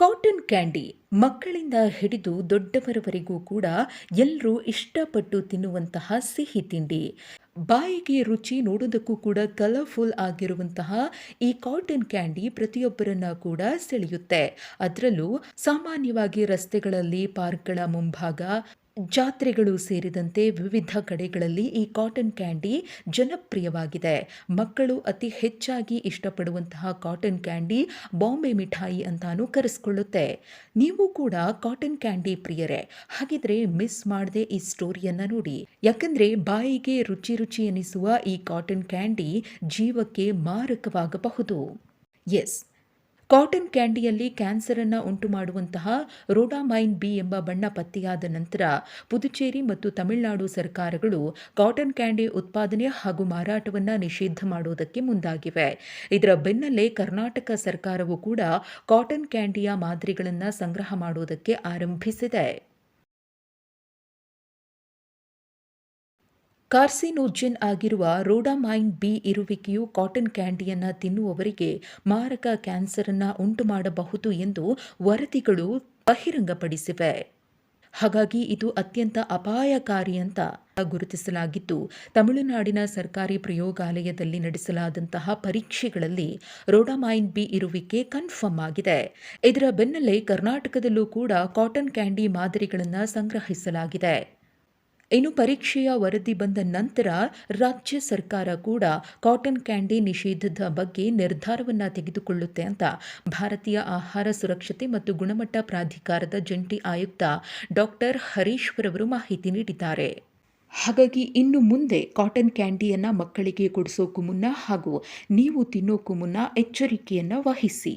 Cotton candy ಮಕ್ಕಳಿಂದ ಹಿಡಿದು ದೊಡ್ಡವರವರೆಗೂ ಕೂಡ ಎಲ್ಲರೂ ಇಷ್ಟಪಟ್ಟು ತಿನ್ನುವಂತಹ ಸಿಹಿ ತಿಂಡಿ. ಬಾಯಿಗೆ ರುಚಿ ನೋಡೋದಕ್ಕೂ ಕೂಡ ಕಲರ್ಫುಲ್ ಆಗಿರುವಂತಹ ಈ ಕಾಟನ್ ಕ್ಯಾಂಡಿ ಪ್ರತಿಯೊಬ್ಬರನ್ನ ಕೂಡ ಸೆಳೆಯುತ್ತೆ. ಅದರಲ್ಲೂ ಸಾಮಾನ್ಯವಾಗಿ ರಸ್ತೆಗಳಲ್ಲಿ ಪಾರ್ಕ್ಗಳ ಮುಂಭಾಗ ಜಾತ್ರೆಗಳು ಸೇರಿದಂತೆ ವಿವಿಧ ಕಡೆಗಳಲ್ಲಿ ಈ ಕಾಟನ್ ಕ್ಯಾಂಡಿ ಜನಪ್ರಿಯವಾಗಿದೆ. ಮಕ್ಕಳು ಅತಿ ಹೆಚ್ಚಾಗಿ ಇಷ್ಟಪಡುವಂತಹ ಕಾಟನ್ ಕ್ಯಾಂಡಿ ಬಾಂಬೆ ಮಿಠಾಯಿ ಅಂತಾನೂ ಕರೆಸ್ಕೊಳ್ಳುತ್ತೆ. ನೀವು ಕೂಡ ಕಾಟನ್ ಕ್ಯಾಂಡಿ ಪ್ರಿಯರೇ, ಹಾಗಿದ್ರೆ ಮಿಸ್ ಮಾಡದೆ ಈ ಸ್ಟೋರಿಯನ್ನ ನೋಡಿ. ಯಾಕಂದ್ರೆ ಬಾಯಿಗೆ ರುಚಿ ರುಚಿ ಎನಿಸುವ ಈ ಕಾಟನ್ ಕ್ಯಾಂಡಿ ಜೀವಕ್ಕೆ ಮಾರಕವಾಗಬಹುದು. ಎಸ್ ಕಾಟನ್ ಕ್ಯಾಂಡಿಯಲ್ಲಿ ಕ್ಯಾನ್ಸರನ್ನು ಉಂಟು ಮಾಡುವಂತಹ ರೋಡಾಮೈನ್ ಬಿ ಎಂಬ ಬಣ್ಣ ಪತ್ತೆಯಾದ ನಂತರ ಪುದುಚೇರಿ ಮತ್ತು ತಮಿಳುನಾಡು ಸರ್ಕಾರಗಳು ಕಾಟನ್ ಕ್ಯಾಂಡಿ ಉತ್ಪಾದನೆ ಹಾಗೂ ಮಾರಾಟವನ್ನು ನಿಷೇಧ ಮಾಡುವುದಕ್ಕೆ ಮುಂದಾಗಿವೆ. ಇದರ ಬೆನ್ನಲ್ಲೇ ಕರ್ನಾಟಕ ಸರ್ಕಾರವು ಕೂಡ ಕಾಟನ್ ಕ್ಯಾಂಡಿಯ ಮಾದರಿಗಳನ್ನು ಸಂಗ್ರಹ ಮಾಡುವುದಕ್ಕೆ ಆರಂಭಿಸಿದೆ. ಕಾರ್ಸಿನೋಜೆನ್ ಆಗಿರುವ ರೋಡಾಮೈನ್ ಬಿ ಇರುವಿಕೆಯು ಕಾಟನ್ ಕ್ಯಾಂಡಿಯನ್ನು ತಿನ್ನುವವರಿಗೆ ಮಾರಕ ಕ್ಯಾನ್ಸರನ್ನು ಉಂಟು ಮಾಡಬಹುದು ಎಂದು ವರದಿಗಳು ಬಹಿರಂಗಪಡಿಸಿವೆ. ಹಾಗಾಗಿ ಇದು ಅತ್ಯಂತ ಅಪಾಯಕಾರಿ ಅಂತ ಗುರುತಿಸಲಾಗಿದ್ದು, ತಮಿಳುನಾಡಿನ ಸರ್ಕಾರಿ ಪ್ರಯೋಗಾಲಯದಲ್ಲಿ ನಡೆಸಲಾದಂತಹ ಪರೀಕ್ಷೆಗಳಲ್ಲಿ ರೋಡಾಮೈನ್ ಬಿ ಇರುವಿಕೆ ಕನ್ಫರ್ಮ್ ಆಗಿದೆ. ಇದರ ಬೆನ್ನಲ್ಲೇ ಕರ್ನಾಟಕದಲ್ಲೂ ಕೂಡ ಕಾಟನ್ ಕ್ಯಾಂಡಿ ಮಾದರಿಗಳನ್ನು ಸಂಗ್ರಹಿಸಲಾಗಿದೆ. ಇನ್ನು ಪರೀಕ್ಷೆಯ ವರದಿ ಬಂದ ನಂತರ ರಾಜ್ಯ ಸರ್ಕಾರ ಕೂಡ ಕಾಟನ್ ಕ್ಯಾಂಡಿ ನಿಷೇಧದ ಬಗ್ಗೆ ನಿರ್ಧಾರವನ್ನು ತೆಗೆದುಕೊಳ್ಳುತ್ತೆ ಅಂತ ಭಾರತೀಯ ಆಹಾರ ಸುರಕ್ಷತೆ ಮತ್ತು ಗುಣಮಟ್ಟ ಪ್ರಾಧಿಕಾರದ ಜಂಟಿ ಆಯುಕ್ತ ಡಾಕ್ಟರ್ ಹರೀಶ್ವರ್ ಅವರು ಮಾಹಿತಿ ನೀಡಿದ್ದಾರೆ. ಹಾಗಾಗಿ ಇನ್ನು ಮುಂದೆ ಕಾಟನ್ ಕ್ಯಾಂಡಿಯನ್ನು ಮಕ್ಕಳಿಗೆ ಕೊಡಿಸೋಕ್ಕೂ ಮುನ್ನ ಹಾಗೂ ನೀವು ತಿನ್ನೋಕ್ಕೂ ಮುನ್ನ ಎಚ್ಚರಿಕೆಯನ್ನು ವಹಿಸಿ.